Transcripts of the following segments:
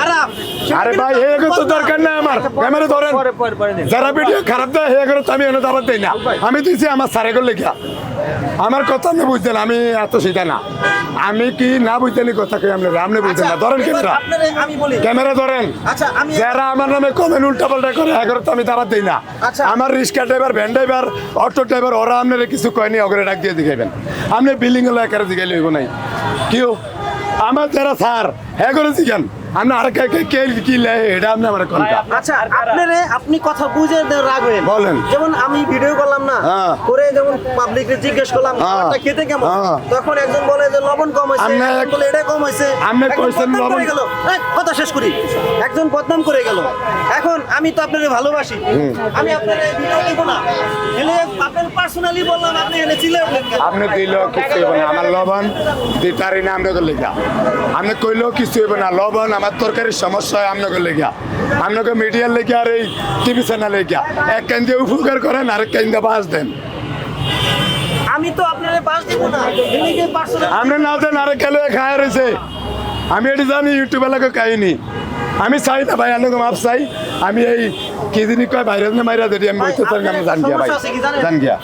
খারাপ। আরে ভাই হে তো দরকার নাই আমার। ক্যামেরা ধরেন। যারা ভিডিও খারাপ দেয় হে করে আমি এনে দাবার দেই না। আমি দিছি আমার সারে করলে কি আমার কথা আপনি বুঝতেন আমি এত সিধা না। আমি কি না বুঝতেনি কথা কি আপনি আপনি বুঝতেন না। ধরেন আচ্ছা, ক্যামেরা আমি বলি। ক্যামেরা ধরেন। আচ্ছা যারা আমার নামে কমেন্ট উল্টা পাল্টা করে এগারো তো আমি দাবার দিই না। আচ্ছা। আমার rickshaw driver van driver auto driver ওরা আপনার কিছু কয়নি অগরে ডাক দিয়ে দেখাইবেন। আপনি বিল্ডিং এলো একারে দিখাইলে হইব নাই। কিও আমার যারা স্যার হ্যাঁ করে দিকেন আপনি আর কে কে কে কি লেয় এটা আপনি আমার কোনটা আচ্ছা আপনারে আপনি কথা বুঝে রাখবেন। বলেন। যেমন আমি ভিডিও করলাম না হ্যাঁ। করে যেমন পাবলিককে জিজ্ঞেস করলাম হ্যাঁ। খাবারটা খেতে কেমন? হ্যাঁ। তখন একজন বলে যে লবণ কম হয়েছে। একজন বলে এটা কম হয়েছে। আপনি কইছেন লবণ- গেল। কথা শেষ করি। একজন বদনাম করে গেল। এখন আমি তো আপনাকে ভালোবাসি। আমি আপনার ভিডিও দেবো না। এলে আপনার পার্সোনালি বললাম আপনি এনে চিলে উঠলেন আপনি দিল কিছু না। আমার লবণ দিতারি না আপনি কইলেও কিছু হইব না। লবণ আমার তরকারির সমস্যা হয় আপনাকে লেগা আপনাকে মিডিয়ার লেগে আর এই টিভি চ্যানেল লেগা এক কেন্দ্রে দিয়ে উপকার করেন আর এক কেন দিয়ে বাস দেন। আমি তো আপনারে আমরা দেবো না আপনি না দেন আরে কেলে খায় রয়েছে। আমি এটি জানি ইউটিউব এলাকা কাহিনি। আমি চাই না ভাই আপনাকে মাপ চাই। আমি এই কি কয় বাইরে না মাইরা যদি আমি বলতে চাই আমি জান গিয়া ভাই। জান গিয়া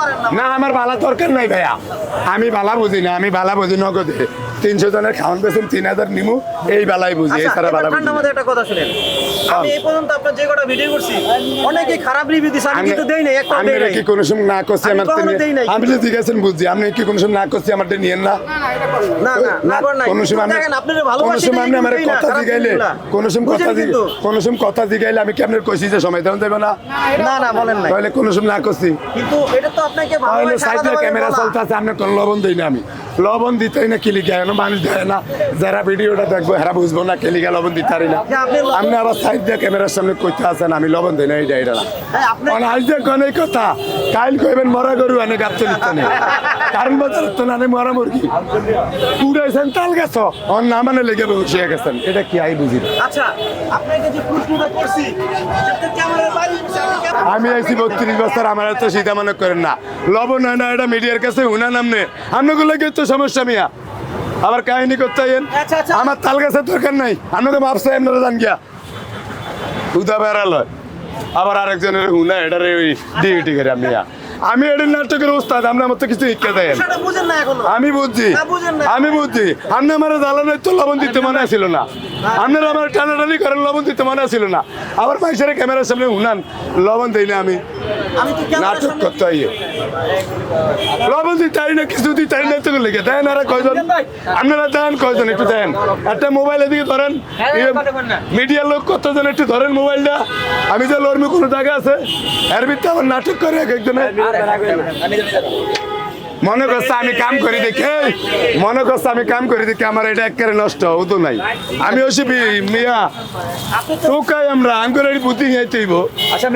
পারেন না। না আমার বালা দরকার নাই ভাইয়া। আমি বালা বুঝি না আমি বালা বুঝি নগদে। তিনশো জনের খাওয়ান পেয়েছেন তিন হাজার নিমু। এই বেলায় বুঝি আচ্ছা, এছাড়া এবার বালা বুঝি। ঠান্ডা মাথায় একটা কথা শুনেন। আমি এই পর্যন্ত আপনার যে কটা ভিডিও করছি অনেকে খারাপ রিভিউ দিছে আমি আমি কিন্তু দেই নাই একটা দেই নাই। কি কোনো সময় না করছি আমি আমার দেই নাই। আমি কি কোনো সময় না করছি নিয়েন না? না না না কোনো সময় কোনো ভালোবাসি সময় আপনি আমার কথা জিগাইলে কোনো সময় কথা কোনো সময় কথা জিগাইলে আমি কি আপনার কইছি যে সময় দেন দেবে না? না না বলেন নাই। তাহলে কোনো সময় না করছি। কিন্তু এটা তো আপনাকে ক্যামেরা বলা। চলতে আছে আপনি কোনো লবণ দিই না আমি। লবণ দিতেই না কিলিকা কেন মানুষ দেয় না। যারা ভিডিওটা দেখব হেরা বুঝব না কিলিকা লবণ দিতে পারি না আপনি আবার সাইড দিয়ে ক্যামেরার সামনে কইতে আছেন আমি লবণ দিই না এইটা এটা না। আপনি মানে আজ কোন এই কথা কাইল কইবেন মরা গরু আনে গাপতে লিখতে নেই। কারণ বাজার তো না মরা মুরগি। কুড়াইছেন তাল গেছ অন না মানে লেগে বসিয়ে গেছেন। এটা কি আই বুঝি আচ্ছা আপনাকে যে প্রশ্নটা করছি আমি আইছি বত্রিশ বছর আমার তো সীতা মনে করেন না। লবণ হয় না এটা মিডিয়ার কাছে উনা নামনে আপনাকে লাগে তো সমস্যা মিয়া? আবার কাহিনী করতে আচ্ছা, আচ্ছা। আমার তাল গাছের দরকার নাই। আপনাকে মাপসা আপনারা জান গিয়া। উদা বেড়াল আবার আরেকজনের হুনা এটারে ওই ডিউটি করে আমি আমি এটার নাটকের ওস্তাদ আপনার মতো কিছু শিক্ষা দেন। আমি বুঝছি। আমি বুঝছি। আপনি আমার জ্বালানোর তো লবণ দিতে মনে ছিল না। আপনারা আমার টানাটানি করেন লবণ দিতে মনে ছিল না। আবার মাইসের ক্যামেরার সামনে উনান লবণ দেই না আমি। তো নাটক করতে আইয়ে লবণ দিতে আই না কিছু দিতে আই না তো লেগে। দেন আর কয়জন? আপনারা দেন কয়জন একটু দেন। একটা মোবাইল এদিকে ধরেন। মিডিয়ার লোক কতজন একটু ধরেন মোবাইলটা। আমি যে লড়মি কোনো জায়গা আছে এর ভিতরে আমার নাটক করে এক একজনে। মনে করছে আমি কাম করি দেখে মনে করছে আমি কাম করি দেখে আমার এটা একেবারে নষ্ট হতো নাই। আমি ওসি মিয়া টোকাই আমরা আমি করে বুদ্ধি খাইতেইব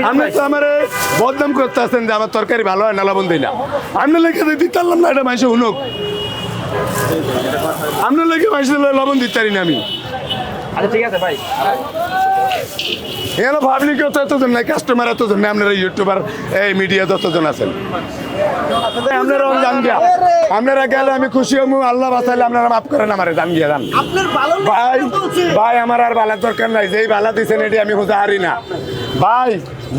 আপনি তো আমার বদনাম করতে আসেন যে আমার তরকারি ভালো হয় না লবণ দিই না। আপনি লেগে দিতে পারলাম না এটা মাইসে শুনুক। আপনার লেগে মাইসে লবণ দিতে পারি না আমি। আচ্ছা ঠিক আছে ভাই। পাবলিক এতজন নাই কাস্টমার এতজন নাই আপনারা ইউটিউবার এই মিডিয়া যতজন আছেন। আপনারা জান গিয়া আপনারা গেলে আমি খুশি হব আল্লাহ বাঁচাইলে আপনারা মাফ করেন আমার জান গিয়া জান। ভাই ভাই আমার আর বালার দরকার নাই যেই বালা দিছেন এটি আমি হোজা হারি না। ভাই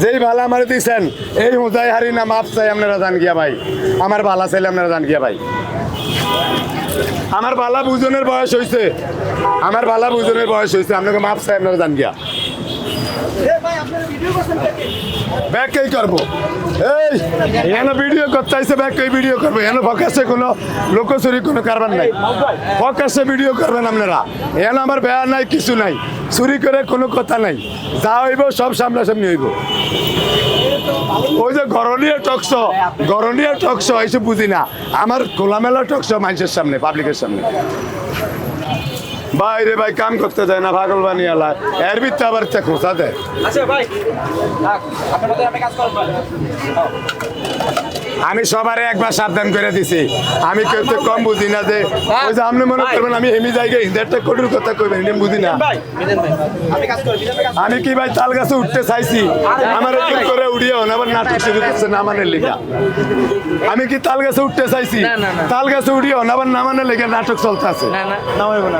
যেই বালা আমার দিছেন এই হোজাই হারি না মাপ চাই আপনারা জান গিয়া ভাই। আমার বালা চাইলে আপনারা জান গিয়া ভাই। আমার বালা বুজনের বয়স হয়েছে আমার বালা বুজনের বয়স হয়েছে আপনাকে মাপ চাই আপনারা জান গিয়া এ ভাই আপনার ভিডিও করছেন নাকি? ব্যাকই করব। এই, এখানে ভিডিও করতে আইসে ব্যাকই ভিডিও করব। এখানে ফকাসে কোনো লোকচুরি, কোনো কারবার নাই। ফকাসে ভিডিও করবেন আপনারা। এখানে আমার বেয়া নাই, কিছু নাই। চুরি করে কোনো কথা নাই। যা হইব, সব সামনাসামনি হইব। ওই যে গরনীয় টকস গরনীয় টকস এইসব বুঝি না। আমার খোলামেলা টকস মানুষের সামনে পাবলিকের সামনে। বাইরে ভাই, কাম করতে দেয় না, পাগল বানিয়ে আলা এর ভিতরে আবার একটা খোঁচা দেয় আচ্ছা ভাই আপনার আপনি কাজ ভাই আমি সবারে একবার সাবধান করে দিছি আমি কেউ তো কম বুঝি না যে ওই যে আপনি মনে করবেন আমি হেমি জায়গায় হিন্দারটা কঠোর কথা কইবেন এটা বুঝি না আমি কি ভাই তাল গাছে উঠতে চাইছি আমার একটু করে উড়িয়েও না আবার নাটক শুরু করছে নামানের লেখা আমি কি তাল গাছে উঠতে চাইছি। তাল গাছে উড়িয়েও না আবার নামানের লেখা নাটক চলতে আছে না না না হইব না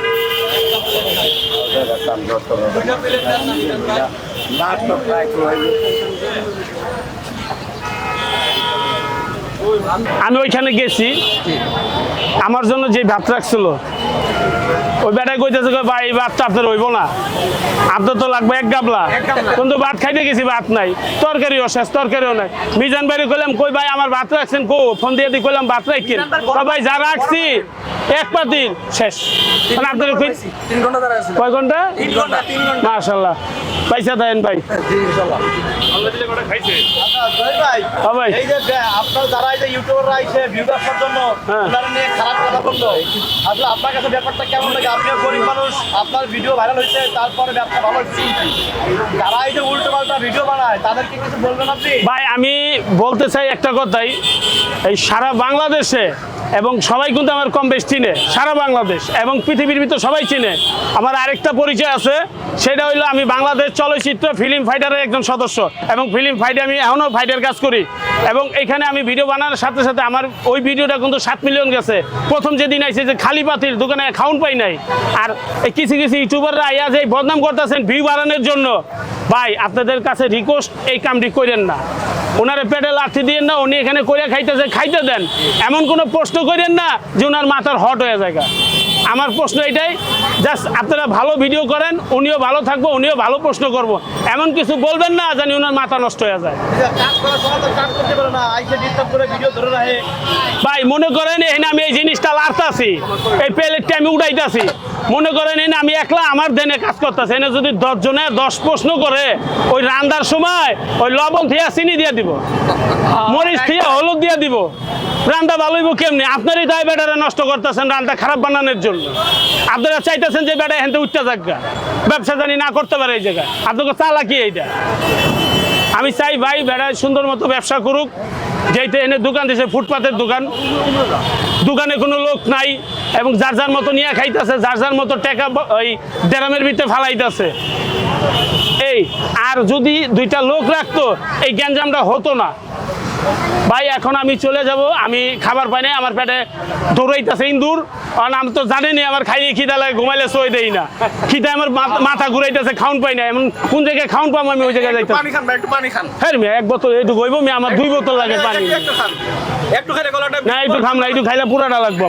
আমি ওইখানে গেছি। আমার জন্য যে ভাত রাখছিল ওই বেটায় কইতেছে ভাই এই ভাতটা আপনার হইব না। আপনার তো লাগবে এক গাবলা। কিন্তু ভাত খাইতে গেছি ভাত নাই। তরকারিও শেষ তরকারিও নাই। মিজান ভাই কইলাম কই ভাই আমার ভাত রাখছেন কো? ফোন দিয়ে দিয়ে কইলাম ভাত কই ভাই যা রাখছি এক পাতিল শেষ। মানে আপনার কয় ঘণ্টা? মাশাল্লাহ পয়সা দেন ভাই। জয় ভাই হ্যাঁ ভাই। এই যে যে আপনার যারা এই যে ইউটিউবাররা আইছে ভিউ দেখার জন্য। ওনারা নিয়ে খারাপ কথা বলল। আসলে আপনার কাছে ব্যাপারটা কেমন লাগে আপনিও গরিব মানুষ, আপনার ভিডিও ভাইরাল হয়েছে, তারপরে ব্যবসা ভালো হচ্ছে যারা এই যে উল্টো পাল্টা ভিডিও বানায়, তাদেরকে কিছু বলবেন আপনি? ভাই, আমি বলতে চাই একটা কথাই, এই সারা বাংলাদেশে এবং সবাই কিন্তু আমার কম বেশ চিনে, সারা বাংলাদেশ এবং পৃথিবীর ভিতর সবাই চিনে। আমার আরেকটা পরিচয় আছে, সেটা হইল আমি বাংলাদেশ চলচ্চিত্র ফিল্ম ফাইটারের একজন সদস্য এবং ফিল্ম ফাইটে আমি এখনও ফাইটার কাজ করি এবং এখানে আমি ভিডিও বানানোর সাথে সাথে আমার ওই ভিডিওটা কিন্তু সাত মিলিয়ন গেছে। প্রথম যেদিন আইছে যে খালি পাতির দোকানে খাউন পাই নাই। আর কিছু কিছু ইউটিউবাররা আইয়া যে বদনাম করতেছেন ভিউ বাড়ানোর জন্য। ভাই, আপনাদের কাছে রিকোয়েস্ট এই কামটি করেন না। ওনারে পেটে লাথি দিয়ে না, উনি এখানে করে খাইতেছে, খাইতে দেন। এমন কোনো প্রশ্ন করেন না যে ওনার মাথার হট হয়ে যায় আমার প্রশ্ন এটাই, জাস্ট আপনারা ভালো ভিডিও করেন, উনিও ভালো থাকব, উনিও ভালো প্রশ্ন করব। এমন কিছু বলবেন না জানি ওনার মাথা নষ্ট হয়ে যায়। ভাই, মনে করেন এখানে আমি এই জিনিসটা লাড়তাছি এই প্লেটটা আমি উড়াইতাছি। মনে করেন এনে আমি একলা আমার দেনে কাজ করতেছি, এনে যদি দশজনে দশ প্রশ্ন করে, ওই রান্দার সময় ওই লবণ থিয়া চিনি দিয়ে দিব, মরিচ থিয়া হলুদ দিয়ে দিব রান্দা ভালো হইব কেমনি? আপনারই তাই বেটারে নষ্ট করতেছেন রান্না খারাপ বানানোর জন্য। আপনারা চাইতেছেন যে বেটা হেনতে উঠতে থাকবে ব্যবসা জানি না করতে পারে এই জায়গায়। আপনাকে চালাকি এইটা। আমি চাই ভাই বেড়ায় সুন্দর মতো ব্যবসা করুক যেইতে এনে দোকান দিছে, ফুটপাতের দোকান। দোকানে কোনো লোক নাই এবং যার যার মতো নিয়ে খাইতেছে, যার যার মতো টাকা ওই ড্যামের ভিতরে ফালাইতেছে। এই, আর যদি দুইটা লোক রাখতো, এই গ্যাঞ্জামটা হতো না। ভাই এখন আমি চলে যাব। আমি খাবার পাই নাই আমার পেটে দৌড়াইতেছে ইন্দুর। কারণ আমি তো জানেনি আমার খাইয়ে খিদা লাগে ঘুমাইলে সই দেই না। খিদা আমার মাথা- ঘুরাইতেছে খাউন পাই না এমন কোন জায়গায় খাউন পাবো আমি ওই জায়গায় যাইতে পানি খান ভাই একটু পানি খান। হ্যাঁ মেয়ে, এক বোতল এইটুকু হইব মেয়ে, আমার দুই বোতল লাগে পানি। একটু খান। একটু খেলে গলাটা না একটু খাম না একটু খাইলে পুরাটা লাগবো।